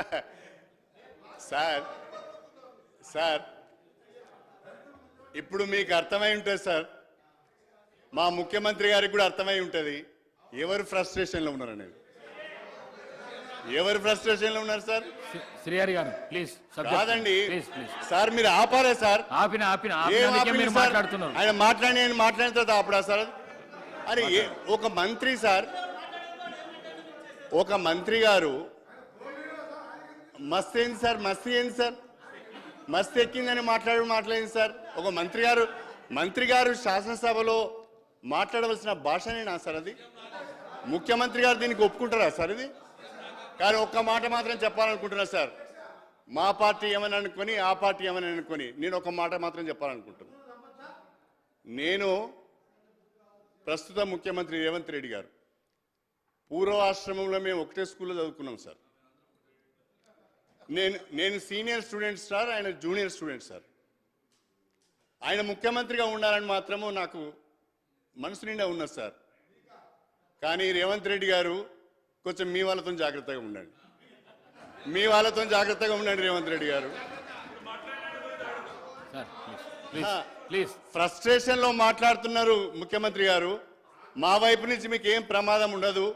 Sir sir ఇప్పుడు మీకు అర్థమై ఉంటుంది సార్. మా ముఖ్యమంత్రి గారికి కూడా అర్థమై ఉంటుంది. ఎవరు ఫ్రస్ట్రేషన్లో ఉన్నారు అనేది? ఎవరు ఫ్రస్ట్రేషన్లో ఉన్నారు సార్? శ్రీ- శ్రీహరి గారు ప్లీజ్ కాదండి. సార్ మీరు ఆపారా సార్. ఆపిన ఆపిన? మాట్లాడుతున్నారు. ఆయన మాట్లాడి ఆయన మాట్లాడిన తర్వాత ఆపడా సార్ అరే ఒక మంత్రి సార్ ఒక మంత్రి గారు మస్త్ ఏంది సార్ మస్త్ ఏంది సార్. మస్త్ ఎక్కిందని మాట్లాడు మాట్లాడింది సార్. ఒక మంత్రి గారు మంత్రి గారు శాసనసభలో మాట్లాడవలసిన భాషనేనా సార్ అది. ముఖ్యమంత్రి గారు దీనికి ఒప్పుకుంటారా సార్ ఇది? కానీ ఒక్క మాట మాత్రం చెప్పాలనుకుంటున్నా సార్. మా పార్టీ ఏమని అనుకొని ఆ పార్టీ ఏమని అనుకొని నేను ఒక మాట మాత్రం చెప్పాలనుకుంటున్నా. నేను ప్రస్తుత ముఖ్యమంత్రి రేవంత్ రెడ్డి గారు. పూర్వాశ్రమంలో మేము ఒకటే స్కూల్లో చదువుకున్నాం సార్. నేను నేను సీనియర్ స్టూడెంట్ సార్ ఆయన జూనియర్ స్టూడెంట్ సార్. ఆయన ముఖ్యమంత్రిగా ఉండాలని మాత్రము నాకు మనసు నిండా ఉన్నది సార్. కానీ రేవంత్ రెడ్డి గారు కొంచెం మీ వాళ్ళతో జాగ్రత్తగా ఉండండి. మీ వాళ్ళతో జాగ్రత్తగా ఉండండి రేవంత్ రెడ్డి గారు. సార్ ప్లీజ్ ఆ. ప్లీజ్ ప్లీజ్ ఫ్రస్ట్రేషన్లో మాట్లాడుతున్నారు ముఖ్యమంత్రి గారు. మా వైపు నుంచి మీకు ఏం ప్రమాదం ఉండదు.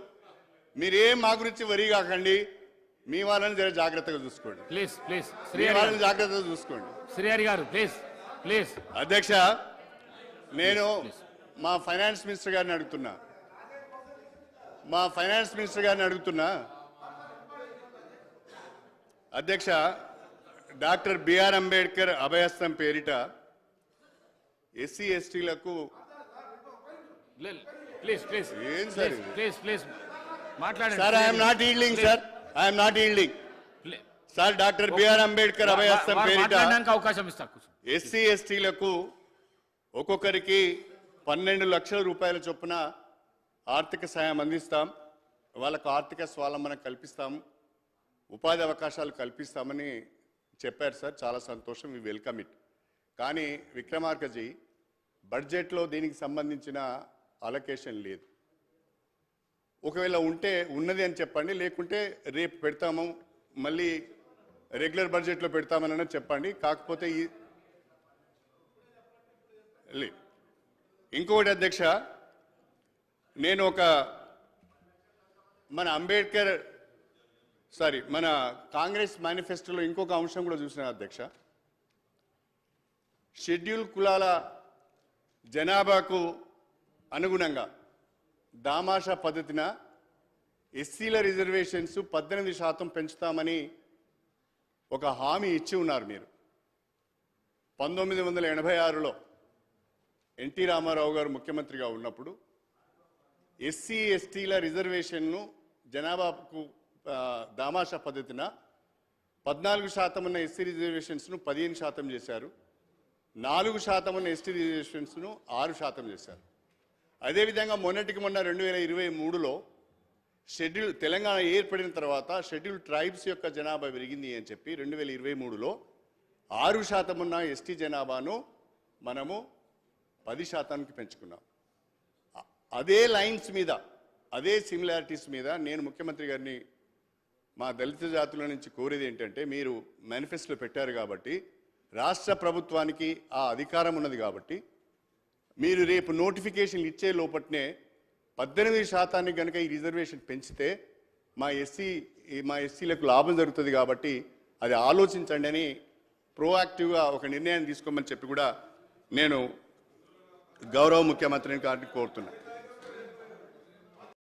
మీరేం మా గురించి వరి కాకండి. మీ వాళ్ళని జర జాగ్రత్తగా చూసుకోండి. ప్లీజ్ ప్లీజ్ మీ శ్రీహరి వాళ్ళని గారు. జాగ్రత్తగా చూసుకోండి. శ్రీహరి గారు ప్లీజ్ ప్లీజ్ అధ్యక్ష నేను మా ఫైనాన్స్ మినిస్టర్ గారిని అడుగుతున్నా. మా ఫైనాన్స్ మినిస్టర్ గారిని అడుగుతున్నా. అధ్యక్ష డాక్టర్ బిఆర్ అంబేద్కర్ అభయస్థం పేరిట ఎస్సీ ఎస్టీలకు ప్లీజ్ ప్లీజ్ ఏం సార్? ప్లీజ్ ప్లీజ్ మాట్లాడండి. Sir I'm not yielding sir I'm not yielding. Sir doctor BR Ambedkar అభయస్థం పేరిట అవకాశం ఇస్తా కూర్చో. ఎస్సీ ఎస్టీలకు ఒక్కొక్కరికి పన్నెండు లక్షల రూపాయల చొప్పున ఆర్థిక సాయం అందిస్తాం. వాళ్ళకు ఆర్థిక స్వావలంబన కల్పిస్తాం. ఉపాధి అవకాశాలు కల్పిస్తామని చెప్పారు సార్. చాలా సంతోషం. వి వెల్కమ్ ఇట్ కానీ విక్రమార్కజీ బడ్జెట్లో దీనికి సంబంధించిన అలొకేషన్ లేదు. ఒకవేళ ఉంటే ఉన్నది అని చెప్పండి లేకుంటే రేపు పెడతాము మళ్ళీ రెగ్యులర్ బడ్జెట్లో పెడతామని చెప్పండి కాకపోతే ఈ లే. ఇంకొకటి అధ్యక్ష నేను ఒక మన అంబేద్కర్ సారీ మన కాంగ్రెస్ మేనిఫెస్టోలో ఇంకొక అంశం కూడా చూసిన అధ్యక్ష షెడ్యూల్ కులాల జనాభాకు అనుగుణంగా దామాషా పద్ధతిన ఎస్సీల రిజర్వేషన్స్ పద్దెనిమిది శాతం పెంచుతామని ఒక హామీ ఇచ్చి ఉన్నారు మీరు. పంతొమ్మిది వందల ఎనభై ఆరులో ఎన్టీ రామారావు గారు ముఖ్యమంత్రిగా ఉన్నప్పుడు ఎస్సీ ఎస్టీల రిజర్వేషన్ను జనాభాకు దామాషా పద్ధతిన పద్నాలుగు శాతం ఉన్న ఎస్సీ రిజర్వేషన్స్ను పదిహేను శాతం చేశారు. నాలుగు శాతం ఉన్న ఎస్టీ రిజర్వేషన్స్ను ఆరు శాతం చేశారు. అదేవిధంగా మొన్నటికి మొన్న రెండు వేల ఇరవై మూడులో షెడ్యూల్ తెలంగాణ ఏర్పడిన తర్వాత షెడ్యూల్ ట్రైబ్స్ యొక్క జనాభా పెరిగింది అని చెప్పి రెండు వేల ఇరవై మూడులో ఆరు శాతం ఉన్న ఎస్టీ జనాభాను మనము పది శాతానికి పెంచుకున్నాం. అదే లైన్స్ మీద అదే సిమిలారిటీస్ మీద నేను ముఖ్యమంత్రి గారిని మా దళిత జాతుల నుంచి కోరేది ఏంటంటే మీరు మేనిఫెస్టోలో పెట్టారు కాబట్టి రాష్ట్ర ప్రభుత్వానికి ఆ అధికారం ఉన్నది కాబట్టి మీరు రేపు నోటిఫికేషన్లు ఇచ్చే లోపట్నే పద్దెనిమిది శాతానికి కనుక ఈ రిజర్వేషన్ పెంచితే మా ఎస్సీ మా ఎస్సీలకు లాభం జరుగుతుంది కాబట్టి అది ఆలోచించండి అని ప్రోయాక్టివ్గా ఒక నిర్ణయం తీసుకోమని చెప్పి కూడా నేను గౌరవ ముఖ్యమంత్రిని గారిని కోరుతున్నాను